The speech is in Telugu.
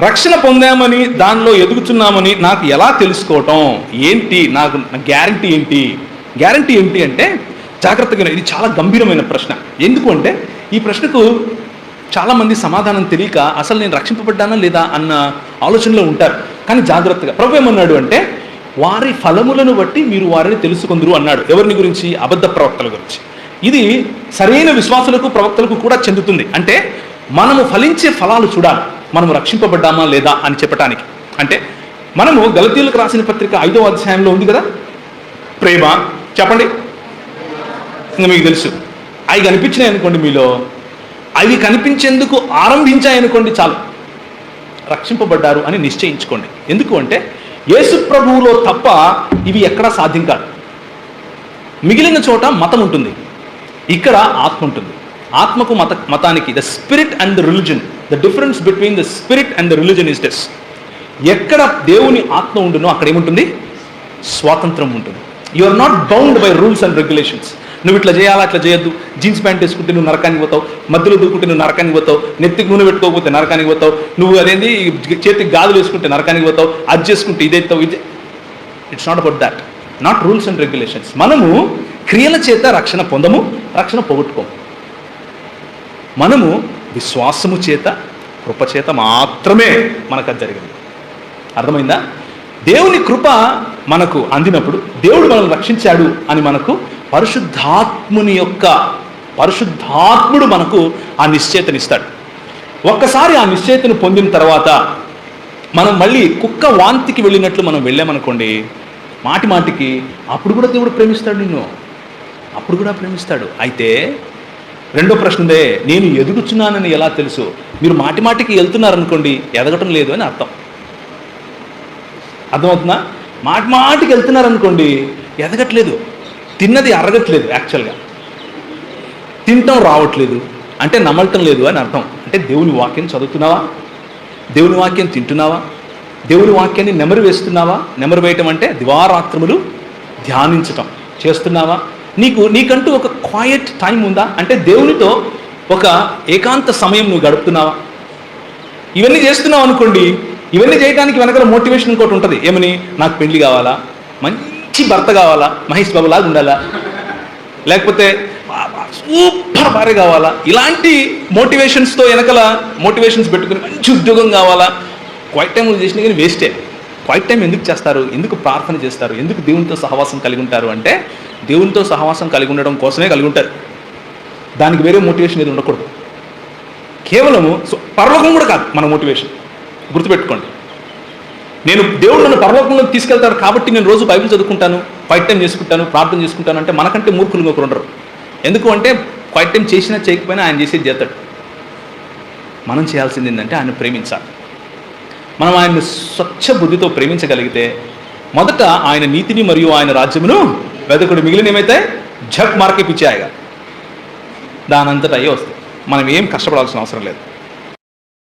రక్షణ పొందామని దానిలో ఎదుగుతున్నామని నాకు ఎలా తెలుసుకోవటం? ఏంటి? నాకు గ్యారంటీ ఏంటి? గ్యారంటీ ఏంటి అంటే జాగ్రత్తగా ఇది చాలా గంభీరమైన ప్రశ్న. ఎందుకు అంటే ఈ ప్రశ్నకు చాలామంది సమాధానం తెలియక అసలు నేను రక్షింపబడ్డానా లేదా అన్న ఆలోచనలో ఉంటారు. కానీ జాగ్రత్తగా. ప్రభు ఏమన్నాడు అంటే వారి ఫలములను బట్టి మీరు వారిని తెలుసుకుందరు అన్నాడు. ఎవరిని గురించి? అబద్ధ ప్రవక్తల గురించి. ఇది సరైన విశ్వాసులకు ప్రవక్తలకు కూడా చెందుతుంది. అంటే మనము ఫలించే ఫలాలు చూడాలి. మనము రక్షింపబడ్డామా లేదా అని చెప్పటానికి. అంటే మనము గలతీలకు రాసిన పత్రిక ఐదో అధ్యాయంలో ఉంది కదా? ప్రేమ. చెప్పండి. ఇంకా మీకు తెలుసు. అవి కనిపించినాయి అనుకోండి మీలో. అవి కనిపించేందుకు ఆరంభించాయనుకోండి చాలు. రక్షింపబడ్డారు అని నిశ్చయించుకోండి. ఎందుకు అంటే యేసు ప్రభువులో తప్ప ఇవి ఎక్కడా సాధ్యం కాదు. మిగిలిన చోట మతం ఉంటుంది. ఇక్కడ ఆత్మ ఉంటుంది. ఆత్మకు మత మతానికి the spirit and the religion the difference between the spirit and the religion is this ఎక్కడ దేవుని ఆత్మ ఉండునో అక్కడ ఏముంటుంది? స్వాతంత్రం ఉంటుంది. You are not bound by rules and regulations నువ్వు ఇట్లా చేయాలా అట్లా చేయొద్దు. జీన్స్ ప్యాంట్ వేసుకుంటే నువ్వు నరకానికి పోతావు. మధ్యలో దూకుంటే నువ్వు నరకానికి పోతావు. నెత్తికి నూనె పెట్టుకోకపోతే నరకానికి పోతావు. నువ్వు అదేంది? చేతికి గాజులు వేసుకుంటే నరకానికి పోతావు. అది చేసుకుంటే ఇదైతావు ఇది it's not about that not rules and regulations మనము క్రియల చేత రక్షణ పొందము రక్షణ పోగొట్టుకోము. మనము విశ్వాసము చేత కృప చేత మాత్రమే మనకు అది జరిగింది. అర్థమైందా? దేవుని కృప మనకు అందినప్పుడు దేవుడు మనల్ని రక్షించాడు అని మనకు పరిశుద్ధాత్ముని యొక్క పరిశుద్ధాత్ముడు మనకు ఆ నిశ్చేతనిస్తాడు. ఒక్కసారి ఆ నిశ్చయితను పొందిన తర్వాత మనం మళ్ళీ కుక్క వాంతికి వెళ్ళినట్లు మనం వెళ్ళామనుకోండి మాటి మాటికి అప్పుడు కూడా దేవుడు ప్రేమిస్తాడు నిన్ను. అప్పుడు కూడా ప్రేమిస్తాడు. అయితే రెండో ప్రశ్నదే నేను ఎదుగుచున్నానని ఎలా తెలుసు? మీరు మాటి మాటికి వెళ్తున్నారనుకోండి ఎదగటం లేదు అని అర్థం. అర్థమవుతుందా? మాటి మాటికి వెళ్తున్నారనుకోండి ఎదగట్లేదు. తిన్నది అరగట్లేదు యాక్చువల్గా తినటం రావట్లేదు అంటే నమలటం లేదు అని అర్థం. అంటే దేవుని వాక్యం చదువుతున్నావా? దేవుని వాక్యం తింటున్నావా? దేవుని వాక్యాన్ని నెమరు వేస్తున్నావా? నెమరు వేయటం అంటే దివారాత్రములు ధ్యానించటం. చేస్తున్నావా? నీకు నీకంటూ ఒక క్వాయట్ టైం ఉందా? అంటే దేవునితో ఒక ఏకాంత సమయం నువ్వు గడుపుతున్నావా? ఇవన్నీ చేస్తున్నావు అనుకోండి ఇవన్నీ చేయడానికి వెనకాల మోటివేషన్ ఇంకోటి ఉంటుంది. ఏమని? నాకు పెళ్ళి కావాలా? మంచి భర్త కావాలా? మహేష్ బాబు లాగా ఉండాలా? లేకపోతే సూపర్ భార్య కావాలా? ఇలాంటి మోటివేషన్స్తో వెనకాల మోటివేషన్స్ పెట్టుకుని మంచి ఉద్యోగం కావాలా? క్వైట్ టైం చేసినా కానీ వేస్టే క్వైట్ టైం ఎందుకు చేస్తారు? ఎందుకు ప్రార్థన చేస్తారు? ఎందుకు దేవునితో సహవాసం కలిగి ఉంటారు? అంటే దేవునితో సహవాసం కలిగి ఉండడం కోసమే కలిగి ఉంటారు. దానికి వేరే మోటివేషన్ ఏది ఉండకూడదు. కేవలము సో- పరలోకం కూడా కాదు మన మోటివేషన్ గుర్తుపెట్టుకోండి. నేను దేవుడు నన్ను పరలోకంలోకి తీసుకెళ్తాడు కాబట్టి నేను రోజు బైబిల్ చదువుకుంటాను క్వైట్ టైం చేసుకుంటాను ప్రార్థన చేసుకుంటాను అంటే మనకంటే మూర్ఖులు ఒకరు ఉండరు. ఎందుకు అంటే క్వైట్ టైం చేసినా చేయకపోయినా ఆయన చేసేది చేస్తాడు. మనం చేయాల్సింది ఏంటంటే ఆయన ప్రేమించాలి. మనం ఆయన్ని స్వచ్ఛ బుద్ధితో ప్రేమించగలిగితే మొదట ఆయన నీతిని మరియు ఆయన రాజ్యమును వెదకుడు మిగిలినమైతే ఝక్ మార్కే పిచ్చాయగా దానంతట అయ్యే వస్తాయి మనం ఏం కష్టపడాల్సిన అవసరం లేదు.